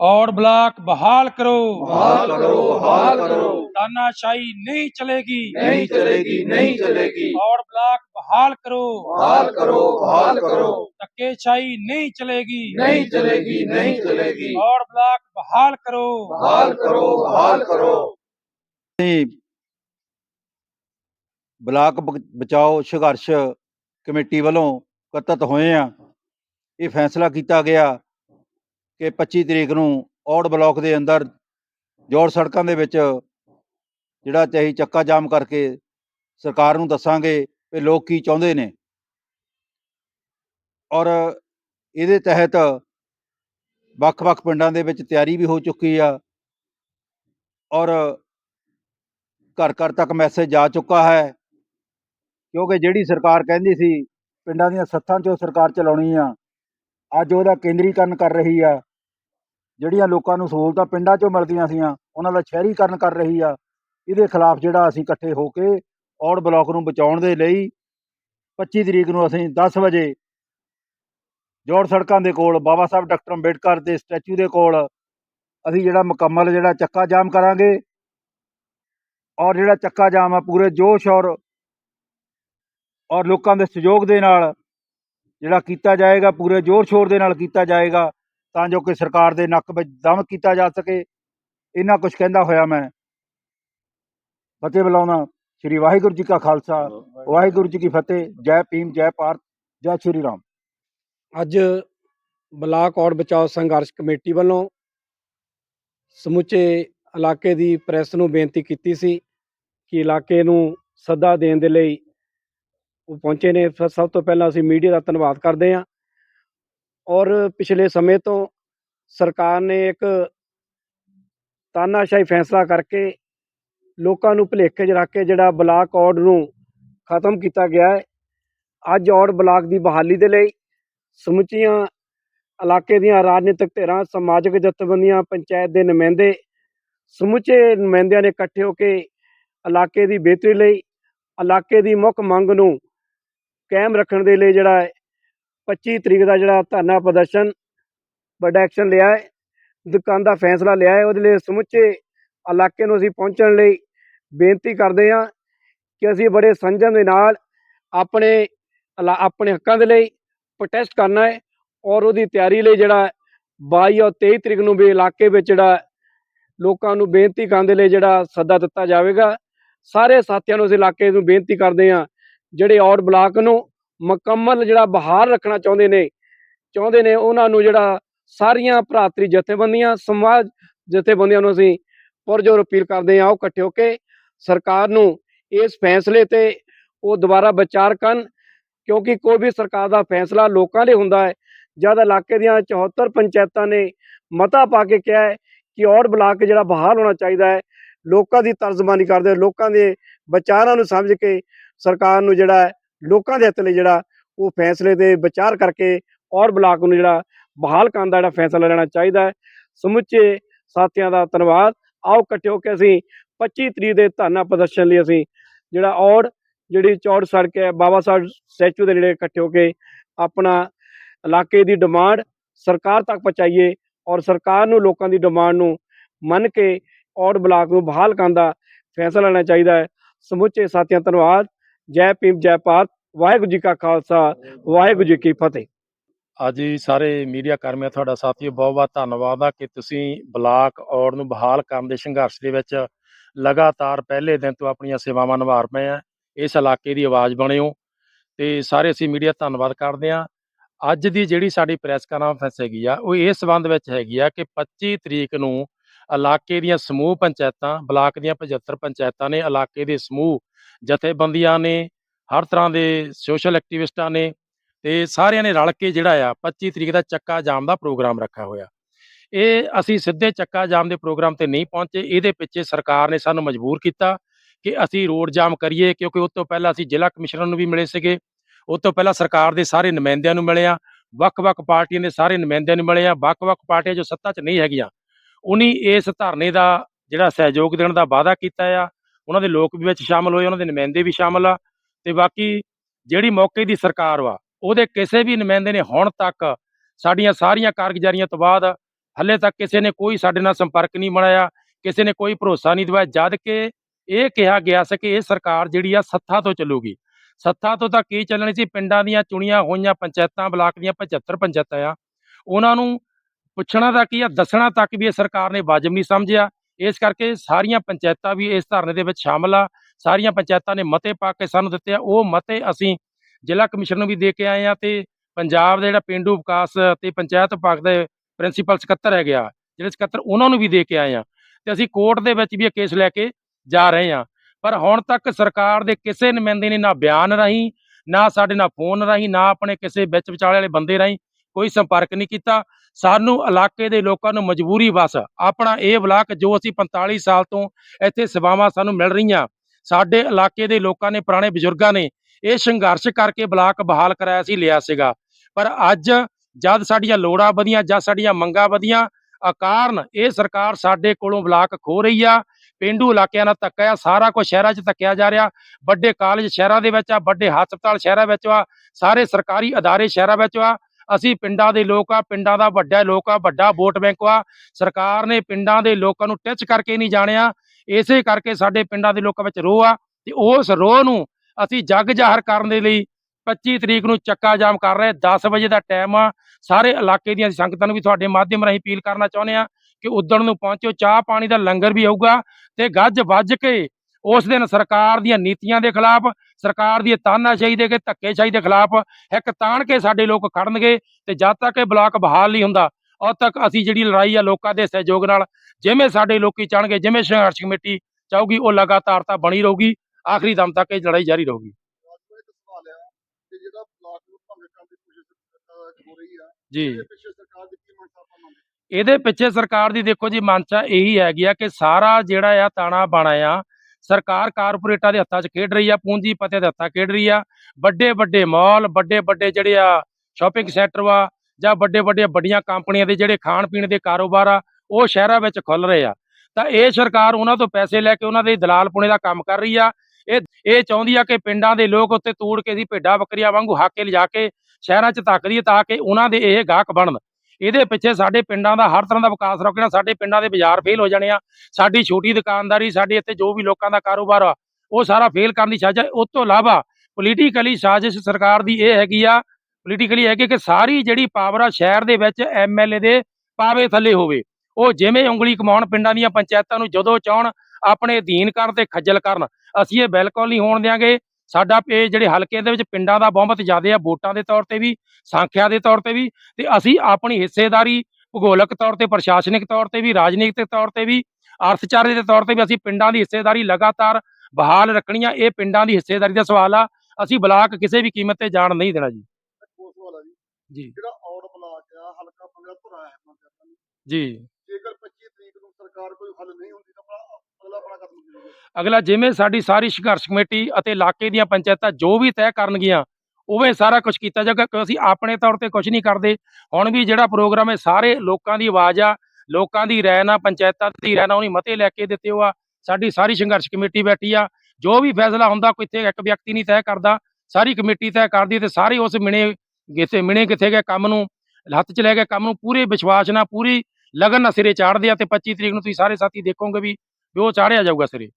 और ब्लॉक बहाल करो बहाल करो बहाल करो तानाशाही नहीं चलेगी नहीं चलेगी नहीं चलेगी और ब्लॉक बहाल करो बहाल करो बहाल करो धक्केशाही नहीं चलेगी नहीं चलेगी नहीं चलेगी और ब्लॉक बहाल करो बहाल करो बहाल करो ਅਸੀਂ ਬਲਾਕ ਬ- ਬਚਾਓ ਸੰਘਰਸ਼ ਕਮੇਟੀ ਵੱਲੋਂ ਇਕੱਤਰਤ ਹੋਏ ਆ ਇਹ ਫੈਸਲਾ ਕੀਤਾ ਗਿਆ ਕਿ 25 ਤਰੀਕ ਨੂੰ ਔੜ ਬਲਾਕ ਦੇ ਅੰਦਰ ਜੋੜ ਸੜਕਾਂ ਦੇ ਵਿੱਚ ਜਿਹੜਾ ਚਾਹੀ ਚੱਕਾ ਜਾਮ ਕਰਕੇ ਸਰਕਾਰ ਨੂੰ ਦੱਸਾਂਗੇ ਕਿ ਲੋਕ ਕੀ ਚਾਹੁੰਦੇ ਨੇ। ਔਰ ਇਹਦੇ ਤਹਿਤ ਵੱਖ-ਵੱਖ ਪਿੰਡਾਂ ਦੇ ਵਿੱਚ ਤਿਆਰੀ ਵੀ ਹੋ ਚੁੱਕੀ ਆ। ਔਰ ਘਰ ਘਰ ਤੱਕ ਮੈਸੇਜ ਜਾ ਚੁੱਕਾ ਹੈ ਕਿਉਂਕਿ ਜਿਹੜੀ ਸਰਕਾਰ ਕਹਿੰਦੀ ਸੀ ਪਿੰਡਾਂ ਦੀਆਂ ਸੱਥਾਂ 'ਚੋਂ ਸਰਕਾਰ ਚਲਾਉਣੀ ਆ, ਅੱਜ ਉਹਦਾ ਕੇਂਦਰੀਕਰਨ ਕਰ ਰਹੀ ਆ। ਜਿਹੜੀਆਂ ਲੋਕਾਂ ਨੂੰ ਸਹੂਲਤਾਂ ਪਿੰਡਾਂ 'ਚੋਂ ਮਿਲਦੀਆਂ ਸੀਆਂ, ਉਹਨਾਂ ਦਾ ਸ਼ਹਿਰੀਕਰਨ ਕਰ ਰਹੀ ਆ। ਇਹਦੇ ਖਿਲਾਫ ਜਿਹੜਾ ਅਸੀਂ ਇਕੱਠੇ ਹੋ ਕੇ ਔੜ ਬਲਾਕ ਨੂੰ ਬਚਾਉਣ ਦੇ ਲਈ 25 ਤਰੀਕ ਨੂੰ ਅਸੀਂ 10 ਵਜੇ ਜੋੜ ਸੜਕਾਂ ਦੇ ਕੋਲ, ਬਾਬਾ ਸਾਹਿਬ ਡਾਕਟਰ ਅੰਬੇਡਕਰ ਦੇ ਸਟੈਚੂ ਦੇ ਕੋਲ ਅਸੀਂ ਜਿਹੜਾ ਮੁਕੰਮਲ ਜਿਹੜਾ ਚੱਕਾ ਜਾਮ ਕਰਾਂਗੇ। ਔਰ ਜਿਹੜਾ ਚੱਕਾ ਜਾਮ ਆ ਪੂਰੇ ਜੋਸ਼ ਔਰ ਔਰ ਲੋਕਾਂ ਦੇ ਸਹਿਯੋਗ ਦੇ ਨਾਲ ਜਿਹੜਾ ਕੀਤਾ ਜਾਏਗਾ, ਪੂਰੇ ਜ਼ੋਰ ਸ਼ੋਰ ਦੇ ਨਾਲ ਕੀਤਾ ਜਾਏਗਾ। ਤਾਂ ਜੋ ਕਿ ਸਰਕਾਰ ਦੇ ਨੱਕ ਵਿੱਚ ਦਮ ਕੀਤਾ ਜਾ ਸਕੇ। ਇਹਨਾਂ ਕੁਝ ਕਹਿੰਦਾ ਹੋਇਆ ਮੈਂ। ਫਤਿਹ ਬੁਲਾਉਣਾ ਸ੍ਰੀ ਵਾਹਿਗੁਰੂ ਜੀ ਕਾ ਖਾਲਸਾ ਵਾਹਿਗੁਰੂ ਜੀ ਕੀ ਫਤਿਹ ਜੈ ਭੀਮ ਜੈ ਭਾਰਤ ਜੈ ਸ਼੍ਰੀ ਰਾਮ। ਅੱਜ ਬਲਾਕ ਔੜ ਬਚਾਓ ਸੰਘਰਸ਼ ਕਮੇਟੀ ਵੱਲੋਂ ਸਮੁੱਚੇ ਇਲਾਕੇ ਦੀ ਪ੍ਰੈਸ ਨੂੰ ਬੇਨਤੀ ਕੀਤੀ ਸੀ ਕਿ ਇਲਾਕੇ ਨੂੰ ਸੱਦਾ ਦੇਣ ਦੇ ਲਈ ਉਹ ਪਹੁੰਚੇ ਨੇ। ਸਭ ਤੋਂ ਪਹਿਲਾਂ ਅਸੀਂ ਮੀਡੀਆ ਦਾ ਧੰਨਵਾਦ ਕਰਦੇ ਹਾਂ। ਔਰ ਪਿਛਲੇ ਸਮੇਂ ਤੋਂ ਸਰਕਾਰ ਨੇ ਇੱਕ ਤਾਨਾਸ਼ਾਹੀ ਫੈਸਲਾ ਕਰਕੇ ਲੋਕਾਂ ਨੂੰ ਭੁਲੇਖੇ 'ਚ ਰੱਖ ਕੇ ਜਿਹੜਾ ਬਲਾਕ ਔਡ ਨੂੰ ਖਤਮ ਕੀਤਾ ਗਿਆ ਹੈ। ਅੱਜ ਔਡ ਬਲਾਕ ਦੀ ਬਹਾਲੀ ਦੇ ਲਈ ਸਮੁੱਚੀਆਂ ਇਲਾਕੇ ਦੀਆਂ ਰਾਜਨੀਤਿਕ ਧਿਰਾਂ ਸਮਾਜਿਕ ਜਥੇਬੰਦੀਆਂ, ਪੰਚਾਇਤ ਦੇ ਨੁਮਾਇੰਦੇ, ਸਮੁੱਚੇ ਨੁਮਾਇੰਦਿਆਂ ਨੇ ਇਕੱਠੇ ਹੋ ਕੇ ਇਲਾਕੇ ਦੀ ਬਿਹਤਰੀ ਲਈ, ਇਲਾਕੇ ਦੀ ਮੁੱਖ ਮੰਗ ਨੂੰ ਕਾਇਮ ਰੱਖਣ ਦੇ ਲਈ ਜਿਹੜਾ 25 ਤਰੀਕ ਦਾ ਜਿਹੜਾ ਧਰਨਾ ਪ੍ਰਦਰਸ਼ਨ, ਵੱਡਾ ਐਕਸ਼ਨ ਲਿਆ ਹੈ। ਦੁਕਾਨ ਦਾ ਫੈਸਲਾ ਲਿਆ ਹੈ। ਉਹਦੇ ਲਈ ਸਮੁੱਚੇ ਇਲਾਕੇ ਨੂੰ ਅਸੀਂ ਪਹੁੰਚਣ ਲਈ ਬੇਨਤੀ ਕਰਦੇ ਹਾਂ ਕਿ ਅਸੀਂ ਬੜੇ ਸੰਜਮ ਦੇ ਨਾਲ ਆਪਣੇ ਇਲਾ- ਆਪਣੇ ਹੱਕਾਂ ਦੇ ਲਈ ਪ੍ਰੋਟੈਸਟ ਕਰਨਾ ਹੈ ਔਰ ਉਹਦੀ ਤਿਆਰੀ ਲਈ ਜਿਹੜਾ 22 ਔਰ 23 ਤਰੀਕ ਨੂੰ ਵੀ ਇਲਾਕੇ ਵਿੱਚ ਜਿਹੜਾ ਲੋਕਾਂ ਨੂੰ ਬੇਨਤੀ ਕਰਨ ਦੇ ਲਈ ਜਿਹੜਾ ਸੱਦਾ ਦਿੱਤਾ ਜਾਵੇਗਾ। ਸਾਰੇ ਸਾਥੀਆਂ ਨੂੰ ਇਸ ਇਲਾਕੇ ਨੂੰ ਬੇਨਤੀ ਕਰਦੇ ਹਾਂ, ਜਿਹੜੇ ਔਰ ਬਲਾਕ ਨੂੰ ਮੁਕੰਮਲ ਜਿਹੜਾ ਬਹਾਰ ਰੱਖਣਾ ਚਾਹੁੰਦੇ ਨੇ ਚਾਹੁੰਦੇ ਨੇ ਉਹਨਾਂ ਨੂੰ ਜਿਹੜਾ ਸਾਰੀਆਂ ਭਰਾਤਰੀ ਜਥੇਬੰਦੀਆਂ, ਸਮਾਜ ਜਥੇਬੰਦੀਆਂ ਨੂੰ ਅਸੀਂ ਪੁਰਜੋਰ ਅਪੀਲ ਕਰਦੇ ਹਾਂ ਉਹ ਇਕੱਠੇ ਹੋ ਕੇ ਸਰਕਾਰ ਨੂੰ ਇਸ ਫੈਸਲੇ ਤੇ ਉਹ ਦੁਬਾਰਾ ਵਿਚਾਰ ਕਰਨ, ਕਿਉਂਕਿ ਕੋਈ ਵੀ ਸਰਕਾਰ ਦਾ ਫੈਸਲਾ ਲੋਕਾਂ ਲਈ ਹੁੰਦਾ ਹੈ। ਜਦ ਇਲਾਕੇ ਦੀਆਂ 74 ਪੰਚਾਇਤਾਂ ਨੇ ਮਤਾ ਪਾ ਕੇ ਕਿਹਾ ਹੈ ਕਿ ਔੜ ਬਲਾਕ ਜਿਹੜਾ ਬਹਾਲ ਹੋਣਾ ਚਾਹੀਦਾ ਹੈ, ਲੋਕਾਂ ਦੀ ਤਰਜਮਾਨੀ ਕਰਦੇ, ਲੋਕਾਂ ਦੇ ਵਿਚਾਰਾਂ ਨੂੰ ਸਮਝ ਕੇ ਸਰਕਾਰ ਨੂੰ ਜਿਹੜਾ ਲੋਕਾਂ ਦੇ ਹੱਥ ਲਈ ਜਿਹੜਾ ਉਹ ਫੈਸਲੇ ਦੇ ਵਿਚਾਰ ਕਰਕੇ ਔਰ ਬਲਾਕ ਨੂੰ ਜਿਹੜਾ ਬਹਾਲ ਕਰਨ ਦਾ ਜਿਹੜਾ ਫੈਸਲਾ ਲੈਣਾ ਚਾਹੀਦਾ ਹੈ। ਸਮੁੱਚੇ ਸਾਥੀਆਂ ਦਾ ਧੰਨਵਾਦ। ਆਓ ਇਕੱਠੇ ਹੋ ਕੇ ਅਸੀਂ 25 ਤਰੀਕ ਦੇ ਧਰਨਾ ਪ੍ਰਦਰਸ਼ਨ ਲਈ ਅਸੀਂ ਜਿਹੜਾ ਔੜ ਜਿਹੜੀ ਚੌੜ ਸੜਕ ਹੈ, ਬਾਬਾ ਸਾਹਿਬ ਸਟੈਚੂ ਦੇ ਨੇੜੇ ਇਕੱਠੇ ਹੋ ਕੇ ਆਪਣਾ ਇਲਾਕੇ ਦੀ ਡਿਮਾਂਡ ਸਰਕਾਰ ਤੱਕ ਪਹੁੰਚਾਈਏ ਔਰ ਸਰਕਾਰ ਨੂੰ ਲੋਕਾਂ ਦੀ ਡਿਮਾਂਡ ਨੂੰ ਮੰਨ ਕੇ ਔੜ ਬਲਾਕ ਨੂੰ ਬਹਾਲ ਕਰਨ ਦਾ ਫੈਸਲਾ ਲੈਣਾ ਚਾਹੀਦਾ ਹੈ। ਸਮੁੱਚੇ ਸਾਥੀਆਂ ਦਾ ਧੰਨਵਾਦ। ਜੈ ਭੀਮ, ਜੈ ਭਾਰਤ, ਵਾਹਿਗੁਰੂ ਜੀ ਕਾ ਖਾਲਸਾ, ਵਾਹਿਗੁਰੂ ਜੀ ਕੀ ਫਤਿਹ। ਅੱਜ ਸਾਰੇ ਮੀਡੀਆ ਕਰਮੀਆਂ, ਤੁਹਾਡਾ ਸਾਥੀਓ, ਬਹੁਤ ਬਹੁਤ ਧੰਨਵਾਦ ਆ ਕਿ ਤੁਸੀਂ ਬਲਾਕ ਔੜ ਨੂੰ ਬਹਾਲ ਕਰਨ ਦੇ ਸੰਘਰਸ਼ ਦੇ ਵਿੱਚ ਲਗਾਤਾਰ ਪਹਿਲੇ ਦਿਨ ਤੋਂ ਆਪਣੀਆਂ ਸੇਵਾਵਾਂ ਨਿਭਾ ਰਹੇ ਆ। ਇਸ ਇਲਾਕੇ ਦੀ ਆਵਾਜ਼ ਬਣਿਓ ਤੇ ਸਾਰੇ ਅਸੀਂ ਮੀਡੀਆ ਧੰਨਵਾਦ ਕਰਦੇ ਆ। ਅੱਜ ਦੀ ਜਿਹੜੀ ਸਾਡੀ ਪ੍ਰੈਸ ਕਾਨਫਰੰਸ ਹੈਗੀ ਆ, ਉਹ ਇਸ ਸੰਬੰਧ ਵਿੱਚ ਹੈਗੀ ਆ ਕਿ 25 ਤਰੀਕ ਨੂੰ ਇਲਾਕੇ ਦੀਆਂ ਸਮੂਹ ਪੰਚਾਇਤਾਂ, ਬਲਾਕ ਦੀਆਂ 75 ਪੰਚਾਇਤਾਂ ਨੇ ਇਲਾਕੇ ਦੇ ਸਮੂਹ ਜਥੇਬੰਦੀਆਂ ਨੇ, ਹਰ ਤਰ੍ਹਾਂ ਦੇ ਸੋਸ਼ਲ ਐਕਟਿਵਿਸਟਾਂ ਨੇ ਤੇ ਸਾਰਿਆਂ ਨੇ ਰਲ ਕੇ ਜਿਹੜਾ ਆ 25 ਤਰੀਕ ਦਾ ਚੱਕਾ ਜਾਮ ਦਾ ਪ੍ਰੋਗਰਾਮ ਰੱਖਿਆ ਹੋਇਆ। ਇਹ ਅਸੀਂ ਸਿੱਧੇ ਚੱਕਾ ਜਾਮ ਦੇ ਪ੍ਰੋਗਰਾਮ ਤੇ ਨਹੀਂ ਪਹੁੰਚੇ, ਇਹਦੇ ਪਿੱਛੇ ਸਰਕਾਰ ਨੇ ਸਾਨੂੰ ਮਜਬੂਰ ਕੀਤਾ ਕਿ ਅਸੀਂ ਰੋਡ ਜਾਮ ਕਰੀਏ, ਕਿਉਂਕਿ ਉਸ ਤੋਂ ਪਹਿਲਾਂ ਅਸੀਂ ਜ਼ਿਲ੍ਹਾ ਕਮਿਸ਼ਨਰ ਨੂੰ ਵੀ ਮਿਲੇ ਸੀਗੇ, ਉਸ ਤੋਂ ਪਹਿਲਾਂ ਸਰਕਾਰ ਦੇ ਸਾਰੇ ਨੁਮਾਇੰਦਿਆਂ ਨੂੰ ਮਿਲੇ ਆ, ਵੱਖ-ਵੱਖ ਪਾਰਟੀਆਂ ਦੇ ਸਾਰੇ ਨੁਮਾਇੰਦਿਆਂ ਨੂੰ ਮਿਲੇ ਆ, ਵੱਖ-ਵੱਖ ਪਾਰਟੀਆਂ ਜੋ ਸੱਤਾ 'ਚ ਨਹੀਂ ਹੈਗੀਆਂ, ਉਨੀ ਇਸ ਧਰਨੇ ਦਾ ਜਿਹੜਾ ਸਹਿਯੋਗ ਦੇਣ ਦਾ ਵਾਅਦਾ ਕੀਤਾ ਆ ਉਹਨਾਂ ਦੇ ਲੋਕ ਵੀ ਵਿੱਚ ਸ਼ਾਮਲ ਹੋਏ, ਉਹਨਾਂ ਦੇ ਨੁਮਾਇੰਦੇ ਵੀ ਸ਼ਾਮਲ ਆ ਤੇ ਬਾਕੀ ਜਿਹੜੀ ਮੌਕੇ ਦੀ ਸਰਕਾਰ ਵਾ, ਉਹਦੇ ਕਿਸੇ ਵੀ ਨੁਮਾਇੰਦੇ ਨੇ ਹੁਣ ਤੱਕ ਸਾਡੀਆਂ ਸਾਰੀਆਂ ਕਾਰਗੁਜ਼ਾਰੀਆਂ ਤੋਂ ਬਾਅਦ ਹੱਲੇ ਤੱਕ ਕਿਸੇ ਨੇ ਕੋਈ ਸਾਡੇ ਨਾਲ ਸੰਪਰਕ ਨਹੀਂ ਬਣਾਇਆ, ਕਿਸੇ ਨੇ ਕੋਈ ਭਰੋਸਾ ਨਹੀਂ ਦਿਵਾਇਆ, ਜਦ ਕਿ ਇਹ ਕਿਹਾ ਗਿਆ ਸੀ ਕਿ ਇਹ ਸਰਕਾਰ ਜਿਹੜੀ ਆ ਸੱਥਾ ਤੋਂ ਚੱਲੂਗੀ। ਸੱਥਾ ਤੋਂ ਤਾਂ ਕੀ ਚੱਲਣੀ ਸੀ? ਪਿੰਡਾਂ ਦੀਆਂ ਚੁਣੀਆਂ ਹੋਈਆਂ ਪੰਚਾਇਤਾਂ, ਬਲਾਕ ਦੀਆਂ 75 ਪੰਚਾਇਤਾਂ ਆ। ਉਹਨਾਂ ਨੂੰ ਪੁੱਛਣਾ ਤਾਂ ਕੀ ਆ? ਦੱਸਣਾ ਤੱਕ ਵੀ ਇਹ ਸਰਕਾਰ ਨੇ ਵਾਜਬ ਨਹੀਂ ਸਮਝਿਆ। ਇਸ ਕਰਕੇ ਸਾਰੀਆਂ ਪੰਚਾਇਤਾਂ ਵੀ ਇਸ ਧਰਨੇ ਦੇ ਵਿੱਚ ਸ਼ਾਮਲ ਆ। ਸਾਰੀਆਂ ਪੰਚਾਇਤਾਂ ਨੇ ਮਤੇ ਪਾ ਕੇ ਸਾਨੂੰ ਦਿੱਤੇ ਆ। ਉਹ ਮਤੇ ਅਸੀਂ ਜ਼ਿਲ੍ਹਾ ਕਮਿਸ਼ਨਰ ਨੂੰ ਵੀ ਦੇ ਕੇ ਆਏ ਆ ਤੇ ਪੰਜਾਬ ਦੇ ਜਿਹੜਾ ਪਿੰਡੂ ਵਿਕਾਸ ਤੇ ਪੰਚਾਇਤ ਵਿਭਾਗ ਦੇ ਪ੍ਰਿੰਸੀਪਲ ਸਕੱਤਰ ਹੈਗੇ ਆ, ਜਿਹੜੇ ਸਕੱਤਰ ਉਹਨਾਂ ਨੂੰ ਵੀ ਦੇ ਕੇ ਆਏ ਆ ਤੇ ਅਸੀਂ ਕੋਰਟ ਦੇ ਵਿੱਚ ਵੀ ਇਹ ਕੇਸ ਲੈ ਕੇ ਜਾ ਰਹੇ ਆ। ਪਰ ਹੁਣ ਤੱਕ ਸਰਕਾਰ ਦੇ ਕਿਸੇ ਨੁਮਾਇੰਦੇ ਨੇ ਨਾ ਬਿਆਨ ਰਾਹੀਂ, ਨਾ ਸਾਡੇ ਨਾਲ ਫੋਨ ਰਾਹੀਂ, ਨਾ ਆਪਣੇ ਕਿਸੇ ਵਿੱਚ ਵਿਚਾਲੇ ਵਾਲੇ ਬੰਦੇ ਰਾਹੀਂ ਕੋਈ ਸੰਪਰਕ ਨਹੀਂ ਕੀਤਾ। ਸਾਨੂੰ ਇਲਾਕੇ ਦੇ ਲੋਕਾਂ ਨੂੰ ਮਜਬੂਰੀ ਵਸ ਆਪਣਾ ਇਹ ਬਲਾਕ ਜੋ ਅਸੀਂ 45 ਸਾਲ ਤੋਂ ਇੱਥੇ ਸੇਵਾਵਾਂ ਸਾਨੂੰ ਮਿਲ ਰਹੀਆਂ, ਸਾਡੇ ਇਲਾਕੇ ਦੇ ਲੋਕਾਂ ਨੇ, ਪੁਰਾਣੇ ਬਜ਼ੁਰਗਾਂ ਨੇ ਇਹ ਸੰਘਰਸ਼ ਕਰਕੇ ਬਲਾਕ ਬਹਾਲ ਕਰਾਇਆ ਸੀ, ਲਿਆ ਸੀਗਾ। ਪਰ ਅੱਜ ਜਦ ਸਾਡੀਆਂ ਲੋੜਾਂ ਵਧੀਆਂ, ਜਦ ਸਾਡੀਆਂ ਮੰਗਾਂ ਵਧੀਆਂ ਕਾਰਨ ਇਹ ਸਰਕਾਰ ਸਾਡੇ ਕੋਲੋਂ ਬਲਾਕ ਖੋ ਰਹੀ ਆ। ਪਿੰਡੂ ਇਲਾਕਿਆਂ ਨਾਲ ਧੱਕਾ ਆ ਸਾਰਾ ਕੁਝ ਸ਼ਹਿਰਾਂ 'ਚ ਧੱਕਿਆ ਜਾ ਰਿਹਾ। ਵੱਡੇ ਕਾਲਜ ਸ਼ਹਿਰਾਂ ਦੇ ਵਿੱਚ ਆ, ਵੱਡੇ ਹਸਪਤਾਲ ਸ਼ਹਿਰਾਂ ਵਿੱਚ ਆ, ਸਾਰੇ ਸਰਕਾਰੀ ਅਦਾਰੇ ਸ਼ਹਿਰਾਂ ਵਿੱਚ ਆ। ਅਸੀਂ ਪਿੰਡਾਂ ਦੇ ਲੋਕ ਆ, ਪਿੰਡਾਂ ਦਾ ਵੱਡਾ ਲੋਕ ਆ, ਵੱਡਾ ਵੋਟ ਬੈਂਕ ਆ। ਸਰਕਾਰ ਨੇ ਪਿੰਡਾਂ ਦੇ ਲੋਕਾਂ ਨੂੰ ਟੱਚ ਕਰਕੇ ਨਹੀਂ ਜਾਣਿਆ। ਇਸੇ ਕਰਕੇ ਸਾਡੇ ਪਿੰਡਾਂ ਦੇ ਲੋਕਾਂ ਵਿੱਚ ਰੋਹ ਆ ਤੇ ਉਸ ਰੋਹ ਨੂੰ ਅਸੀਂ ਜੱਗ ਜ਼ਾਹਰ ਕਰਨ ਦੇ ਲਈ 25 ਤਰੀਕ ਨੂੰ ਚੱਕਾ ਜਾਮ ਕਰ ਰਹੇ 10 ਵਜੇ ਦਾ ਟਾਈਮ ਆ। ਸਾਰੇ ਇਲਾਕੇ ਦੀਆਂ ਸੰਗਤਾਂ ਨੂੰ ਵੀ ਤੁਹਾਡੇ ਮਾਧਿਅਮ ਰਾਹੀਂ ਅਪੀਲ ਕਰਨਾ ਚਾਹੁੰਦੇ ਆ ਕਿ ਉਦਣ ਨੂੰ ਪਹੁੰਚੋ, ਚਾਹ ਪਾਣੀ ਦਾ ਲੰਗਰ ਵੀ ਆਊਗਾ ਤੇ ਗੱਜ ਵੱਜ ਕੇ ਉਸ ਦਿਨ ਸਰਕਾਰ ਦੀਆਂ ਨੀਤੀਆਂ ਦੇ ਖਿਲਾਫ, ਸਰਕਾਰ ਦੀ ਤਾਨਾਸ਼ਾਹੀ ਦੇ ਕੇ ਧੱਕੇਸ਼ਾਹੀ ਦੇ ਖਿਲਾਫ ਇੱਕ ਤਾਣ ਕੇ ਸਾਡੇ ਲੋਕ ਖੜਨਗੇ ਤੇ ਜਦ ਤੱਕ ਇਹ ਬਲਾਕ ਬਹਾਲ ਨਹੀਂ ਹੁੰਦਾ, ਉਦ ਤੱਕ ਅਸੀਂ ਜਿਹੜੀ ਲੜਾਈ ਆ ਲੋਕਾਂ ਦੇ ਸਹਿਯੋਗ ਨਾਲ ਜਿਵੇਂ ਸਾਡੇ ਲੋਕੀ ਚਾਹਣਗੇ, ਜਿਵੇਂ ਸੰਘਰਸ਼ ਕਮੇਟੀ ਚਾਹੂਗੀ, ਉਹ ਲਗਾਤਾਰ ਤਾਂ ਬਣੀ ਰਹੂਗੀ, ਆਖਰੀ ਦਮ ਤੱਕ ਇਹ ਲੜਾਈ ਜਾਰੀ ਰਹੂਗੀ। ਜੀ। ਇਹਦੇ ਪਿੱਛੇ ਸਰਕਾਰ ਦੀ ਦੇਖੋ ਜੀ ਮਨਸ਼ਾ ਇਹੀ ਹੈਗੀ ਆ ਕਿ ਸਾਰਾ ਜਿਹੜਾ ਆ ਤਾਣਾ ਬਾਣਾ ਆ ਸਰਕਾਰ ਕਾਰਪੋਰੇਟਾਂ ਦੇ ਹੱਥਾਂ 'ਚ ਖੇਡ ਰਹੀ ਆ ਪੂੰਜੀਪਤੀਆਂ ਦੇ ਹੱਥਾਂ ਖੇਡ ਰਹੀ ਆ। ਵੱਡੇ ਵੱਡੇ ਮਾਲ ਵੱਡੇ ਵੱਡੇ ਜਿਹੜੇ ਆ ਸ਼ਾਪਿੰਗ ਸੈਂਟਰ ਵਾ ਜਾਂ ਵੱਡੇ ਵੱਡੇ ਵੱਡੀਆਂ ਕੰਪਨੀਆਂ ਦੇ ਜਿਹੜੇ ਖਾਣ ਪੀਣ ਦੇ ਕਾਰੋਬਾਰ ਆ, ਉਹ ਸ਼ਹਿਰਾਂ ਵਿੱਚ ਖੁੱਲ ਰਹੇ ਆ। ਤਾਂ ਇਹ ਸਰਕਾਰ ਉਹਨਾਂ ਤੋਂ ਪੈਸੇ ਲੈ ਕੇ ਉਹਨਾਂ ਦੇ ਦਲਾਲ ਪੁਣੇ ਦਾ ਕੰਮ ਕਰ ਰਹੀ ਆ। ਇਹ ਇਹ ਚਾਹੁੰਦੀ ਆ ਕਿ ਪਿੰਡਾਂ ਦੇ ਲੋਕ ਉੱਤੇ ਤੂੜ ਕੇ ਦੀ ਭੇਡਾਂ ਬੱਕਰੀਆਂ ਵਾਂਗੂ ਹਾਕੇ ਲਿਜਾ ਕੇ ਸ਼ਹਿਰਾਂ 'ਚ ਧੱਕ ਦਈਏ ਤਾਂ ਕਿ ਉਹਨਾਂ ਦੇ ਇਹ ਗਾਹਕ ਬਣਨ। ਇਹਦੇ ਪਿੱਛੇ ਸਾਡੇ ਪਿੰਡਾਂ ਦਾ ਹਰ ਤਰ੍ਹਾਂ ਦਾ ਵਿਕਾਸ ਰੁਕਣਾ ਸਾਡੇ ਪਿੰਡਾਂ ਦੇ ਬਾਜ਼ਾਰ ਫੇਲ ਹੋ ਜਾਣੇ ਆ, ਸਾਡੀ ਛੋਟੀ ਦੁਕਾਨਦਾਰੀ, ਸਾਡੇ ਇੱਥੇ ਜੋ ਵੀ ਲੋਕਾਂ ਦਾ ਕਾਰੋਬਾਰ ਆ, ਉਹ ਸਾਰਾ ਫੇਲ ਕਰਨ ਦੀ ਸਾਜ਼ਿਸ਼ ਉਸ ਤੋਂ ਇਲਾਵਾ ਪੋਲੀਟੀਕਲੀ ਸਾਜ਼ਿਸ਼ ਸਰਕਾਰ ਦੀ ਇਹ ਹੈਗੀ ਆ ਪੋਲੀਟੀਕਲੀ ਹੈਗੀ ਕਿ ਸਾਰੀ ਜਿਹੜੀ ਪਾਵਰ ਆ ਸ਼ਹਿਰ ਦੇ ਵਿੱਚ ਐਮਐਲਏ ਦੇ ਪਾਵੇ ਥੱਲੇ ਹੋਵੇ। ਉਹ ਜਿਵੇਂ ਉਂਗਲੀ ਕਮਾਉਣ ਪਿੰਡਾਂ ਦੀਆਂ ਪੰਚਾਇਤਾਂ ਨੂੰ ਜਦੋਂ ਚਾਹਣ, ਆਪਣੇ ਅਧੀਨ ਕਰਨ ਤੇ ਖੱਜਲ ਕਰਨ। ਅਸੀਂ ਇਹ ਬਿਲਕੁਲ ਨਹੀਂ ਹੋਣ ਦਿਆਂਗੇ। ਸਾਡਾ ਇਹ ਜਿਹੜੇ ਹਲਕੇ ਦੇ ਵਿੱਚ ਪਿੰਡਾਂ ਦਾ ਬਹੁਮਤ ਜ਼ਿਆਦਾ ਆ ਵੋਟਾਂ ਦੇ ਤੌਰ ਤੇ ਵੀ ਸੰਖਿਆ ਦੇ ਤੌਰ ਤੇ ਵੀ ਤੇ ਅਸੀਂ ਆਪਣੀ ਹਿੱਸੇਦਾਰੀ ਭੂਗੋਲਿਕ ਤੌਰ ਤੇ ਪ੍ਰਸ਼ਾਸਨਿਕ ਤੌਰ ਤੇ ਵੀ ਰਾਜਨੀਤਿਕ ਤੌਰ ਤੇ ਵੀ ਅਰਥਚਾਰੇ ਦੇ ਤੌਰ ਤੇ ਵੀ ਅਸੀਂ ਪਿੰਡਾਂ ਦੀ ਹਿੱਸੇਦਾਰੀ ਲਗਾਤਾਰ ਬਹਾਲ ਰੱਖਣੀ ਆ। ਇਹ ਪਿੰਡਾਂ ਦੀ ਹਿੱਸੇਦਾਰੀ ਦਾ ਸਵਾਲ ਆ। ਅਸੀਂ ਬਲਾਕ ਕਿਸੇ ਵੀ ਕੀਮਤ ਤੇ ਜਾਣ ਨਹੀਂ ਦੇਣਾ ਜੀ। ਜੀ। ਜੀ। ਜਿਹੜਾ ਔੜ ਬਲਾਕ ਆ ਹਲਕਾ ਪੰਗਾ ਧੁਰਾ ਹੈ ਜੀ। ਜੇਕਰ 25 ਤਰੀਕ ਨੂੰ ਸਰਕਾਰ ਕੋਈ ਹੱਲ ਨਹੀਂ ਹੁੰਦੀ ਤਾਂ ਆਪਣਾ ਅਗਲਾ ਆਪਣਾ ਕਦਮ ਕੀ ਹੋਊਗਾ ਅਗਲਾ ਜਿਵੇਂ ਸਾਡੀ ਸਾਰੀ ਸੰਘਰਸ਼ ਕਮੇਟੀ ਅਤੇ ਇਲਾਕੇ ਦੀਆਂ ਪੰਚਾਇਤਾਂ ਜੋ ਵੀ ਤੈਅ ਕਰਨਗੀਆਂ, ਉਵੇਂ ਸਾਰਾ ਕੁਝ ਕੀਤਾ ਜਾਏਗਾ ਕਿ ਅਸੀਂ ਆਪਣੇ ਤੌਰ ਤੇ ਕੁਝ ਨਹੀਂ ਕਰਦੇ। ਹੁਣ ਵੀ ਜਿਹੜਾ ਪ੍ਰੋਗਰਾਮ ਹੈ, ਸਾਰੇ ਲੋਕਾਂ ਦੀ ਆਵਾਜ਼ ਆ, ਲੋਕਾਂ ਦੀ ਰਾਏ ਨਾਲ ਪੰਚਾਇਤਾਂ ਦੀ ਰਾਏ ਨਾਲ ਉਹਨੀ ਮਤੇ ਲੈ ਕੇ ਦਿੱਤੇ ਹੋ ਆ ਸਾਡੀ ਸਾਰੀ ਸੰਘਰਸ਼ ਕਮੇਟੀ ਬੈਠੀ ਆ। ਜੋ ਵੀ ਫੈਸਲਾ ਹੁੰਦਾ, ਕੋਈ ਇੱਥੇ ਇੱਕ ਵਿਅਕਤੀ ਨਹੀਂ ਤੈਅ ਕਰਦਾ। ਸਾਰੀ ਕਮੇਟੀ ਤੈਅ ਕਰਦੀ ਤੇ ਸਾਰੇ ਉਸ ਮਿਣੇ ਕਿਥੇ, ਮਿਣੇ ਕਿੱਥੇ ਗਏ ਕੰਮ ਨੂੰ, ਹੱਥ 'ਚ ਲੈ ਕੇ ਕੰਮ ਨੂੰ, ਪੂਰੇ ਵਿਸ਼ਵਾਸ ਨਾਲ, ਪੂਰੀ ਲਗਨ ਨਾਲ ਸਿਰੇ ਚਾੜਦੇ ਆ ਤੇ 25 ਤਰੀਕ ਨੂੰ ਤੁਸੀਂ ਸਾਰੇ ਸਾਥੀ ਦੇਖੋਗੇ ਵੀ ਵੀ ਉਹ ਚਾੜਿਆ ਜਾਊਗਾ ਸਿਰੇ।